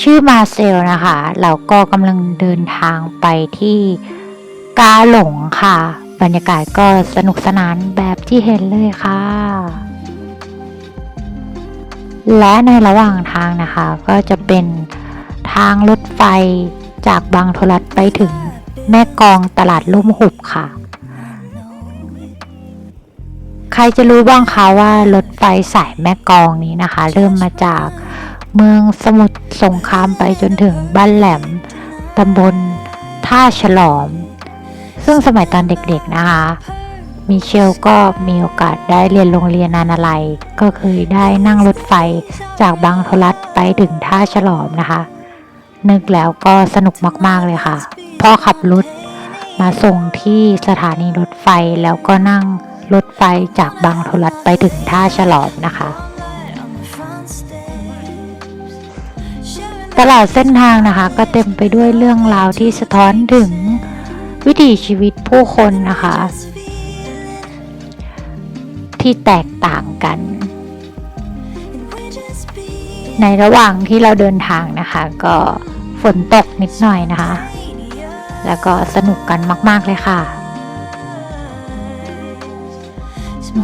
ชื่อมาเซลนะคะ เราก็กำลังเดินทางไปที่กาหลงค่ะ บรรยากาศก็สนุกสนานแบบที่เห็นเลยค่ะ และในระหว่างทางนะคะ ก็จะเป็นทางรถไฟจากบางโทรัดไปถึงแม่กองตลาดลุ่มหุบค่ะ ใครจะรู้บ้างคะว่ารถไฟสายแม่กองนี้นะคะ เริ่มมาจาก เมืองสมุทรสงครามไปจนถึงบ้านแหลมตำบลท่าฉลอม ซึ่งสมัยตอนเด็กๆนะคะ มิเชลก็มีโอกาสได้เรียนโรงเรียนนานาลัย ก็เคยได้นั่งรถไฟจากบางโทรัดไปถึงท่าฉลอมนะคะ นึกแล้วก็สนุกมากๆเลยค่ะ พ่อขับรถมาส่งที่สถานีรถไฟแล้วก็นั่งรถไฟจากบางโทรัดไปถึงท่าฉลอมนะคะ ตลอดเส้นทางนะคะก็เต็มไปด้วยเรื่องราวที่สะท้อนถึงวิถีชีวิตผู้คนนะคะ ที่แตกต่างกัน ในระหว่างที่เราเดินทางนะคะ ก็ฝนตกนิดหน่อยนะคะ แล้วก็สนุกกันมาก ๆ เลยค่ะ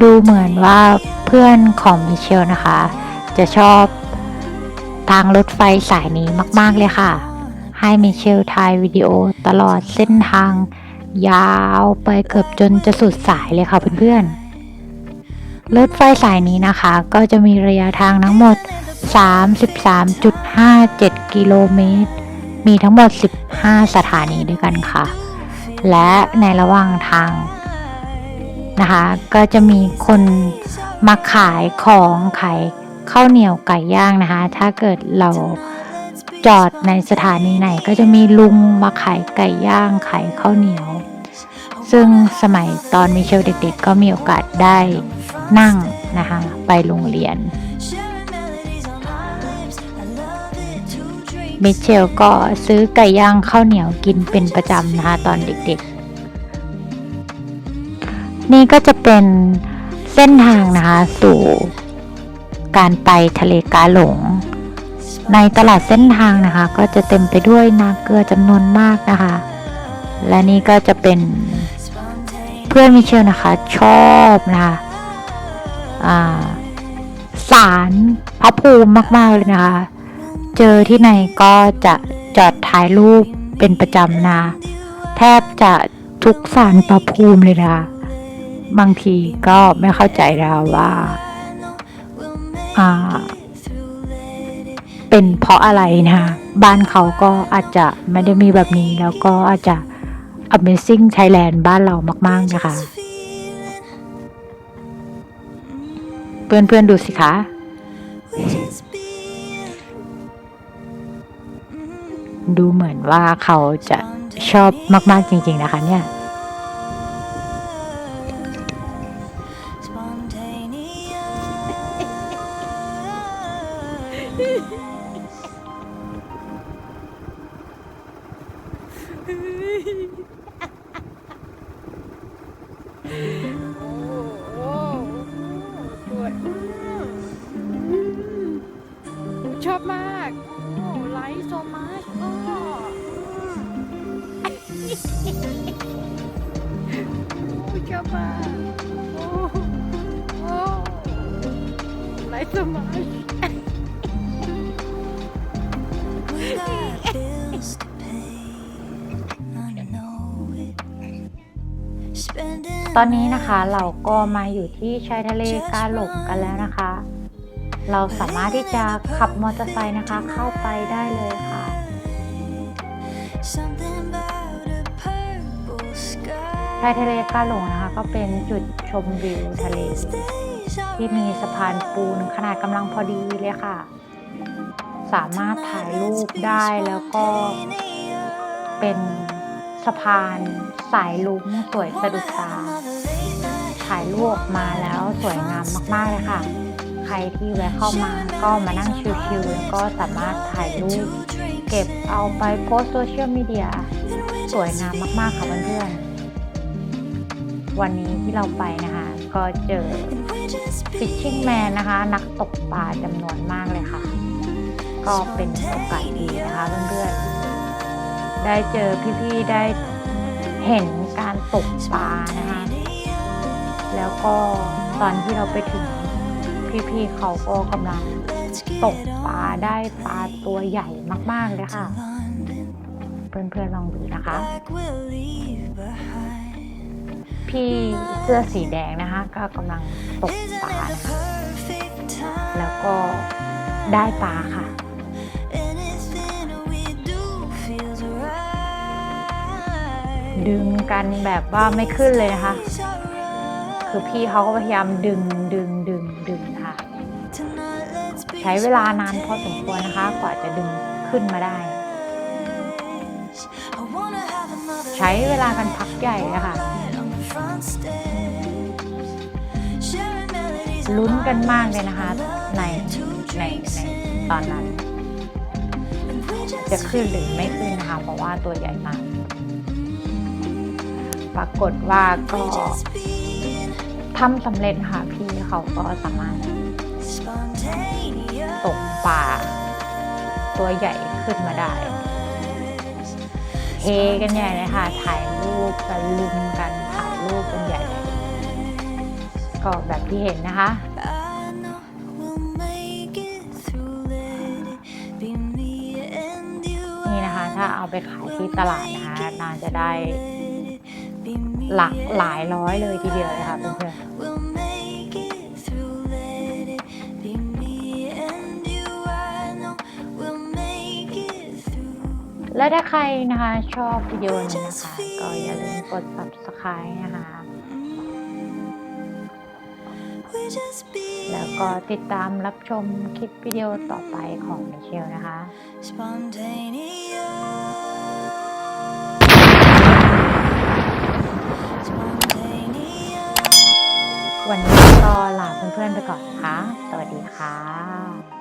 ดูเหมือนว่าเพื่อนของมิเชลนะคะ จะชอบ ทางรถไฟสายนี้มาก ๆ เลยค่ะ ให้มิเชลถ่ายวิดีโอตลอดเส้นทาง ยาวไปเกือบจนจะสุดสายเลยค่ะเพื่อนๆ รถไฟสายนี้นะคะ ก็จะมีระยะทางทั้งหมด 33.57 กิโลเมตร มีทั้งหมด 15 สถานีด้วยกันค่ะ และในระหว่างทางนะคะ ก็จะมีคนมาขายของขาย ข้าวเหนียวไก่ย่างนะคะ ถ้าเกิดเราจอดในสถานีไหนก็จะมีลุงมาขายไก่ย่างขายข้าวเหนียว ซึ่งสมัยตอนมิเชลเด็กๆ ก็มีโอกาสได้นั่งนะคะ ไปโรงเรียนมิเชลก็ซื้อไก่ย่างข้าวเหนียวกินเป็นประจำนะคะตอนเด็กๆ นี่ก็จะเป็นเส้นทางนะคะสู่ การไปทะเลกาหลง ในตลาดเส้นทางนะคะ ก็จะเต็มไปด้วยนาเกลือจำนวนมากนะคะ และนี่ก็จะเป็นเพื่อนมิเชลนะคะ ชอบนะคะสารพระภูมิมาก ๆ เลยนะคะ เจอที่ไหนก็จะจอดถ่ายรูปเป็นประจำนะ แทบจะทุกสารประภูมิเลยนะบางทีก็ไม่เข้าใจเราว่าอ่า เป็นเพราะอะไรนะคะบ้านเขาก็อาจจะไม่ได้มีแบบนี้แล้วก็อาจจะ Amazing Thailand บ้านเรามาก ๆ นะคะ เพื่อน ๆ ดูสิคะดูเหมือนว่าเขาจะชอบมาก ๆ จริง ๆ นะคะเนี่ย โอ้สวยชอบมาก โอ้ไลค์โซมาชโอ้ชอบมากโอ้โอ้ไลค์โซมาช ตอนนี้นะคะเราก็มาอยู่ที่ชายทะเลกาหลงกันแล้วนะคะ เราสามารถที่จะขับมอเตอร์ไซค์นะคะเข้าไปได้เลยค่ะ ชายทะเลกาหลงนะคะ ก็เป็นจุดชมวิวทะเล ที่มีสะพานปูนขนาดกำลังพอดีเลยค่ะ สามารถถ่ายรูปได้แล้วก็เป็น สะพานสายลุงสวยสะดุดตา ถ่ายรูปออกมาแล้วสวยงามมากๆเลยค่ะ ใครที่แวะเข้ามาก็มานั่งชิลๆแล้วก็สามารถถ่ายรูปเก็บเอาไปโพสโซเชียลมีเดียสวยงามมากๆค่ะเพื่อนๆ วันนี้ที่เราไปนะคะ ก็เจอฟิชชิ่งแมนนะคะ นักตกปลาจำนวนมากเลยค่ะ ก็เป็นโอกาสดีนะคะเพื่อนๆ ได้เจอพี่ๆได้เห็นการตกปลานะคะ แล้วก็ตอนที่เราไปถึงพี่ๆเขาก็กำลังตกปลาได้ปลาตัวใหญ่มากๆเลยค่ะ เพื่อนๆลองดูนะคะ พี่เสื้อสีแดงนะคะ ก็กำลังตกปลานะคะแล้วก็ได้ปลาค่ะ ดึงกันแบบว่าไม่ขึ้นเลยนะคะ คือพี่เขาก็พยายามดึงดึงดึงดึงนะคะ ใช้เวลานานพอสมควรนะคะ กว่าจะดึงขึ้นมาได้ ใช้เวลากันพักใหญ่ค่ะลุ้นกันมากเลยนะคะ ในในในตอนนั้น จะขึ้นหรือไม่ขึ้นนะคะ เพราะว่าตัวใหญ่มาก ปรากฏว่าก็ทำสำเร็จค่ะพี่เขาก็สามารถตกป่าตัวใหญ่ขึ้นมาได้เฮกันใหญ่เลยค่ะ ถ่ายรูปกันลุมกันถ่ายรูปกันใหญ่เลยก็แบบที่เห็นนะคะนี่นะคะ ถ้าเอาไปขายที่ตลาดนะคะน่าจะได้ หลักหลายร้อยเลยทีเดียวเลยค่ะเพื่อนๆและถ้าใครนะคะชอบวิดีโอนี้นะคะ ก็อย่าลืมกด subscribe นะคะแล้วก็ติดตามรับชมคลิปวิดีโอต่อไปของมิเชลนะคะ วันนี้ก็ลาเพื่อนๆไปก่อนนะคะ สวัสดีค่ะ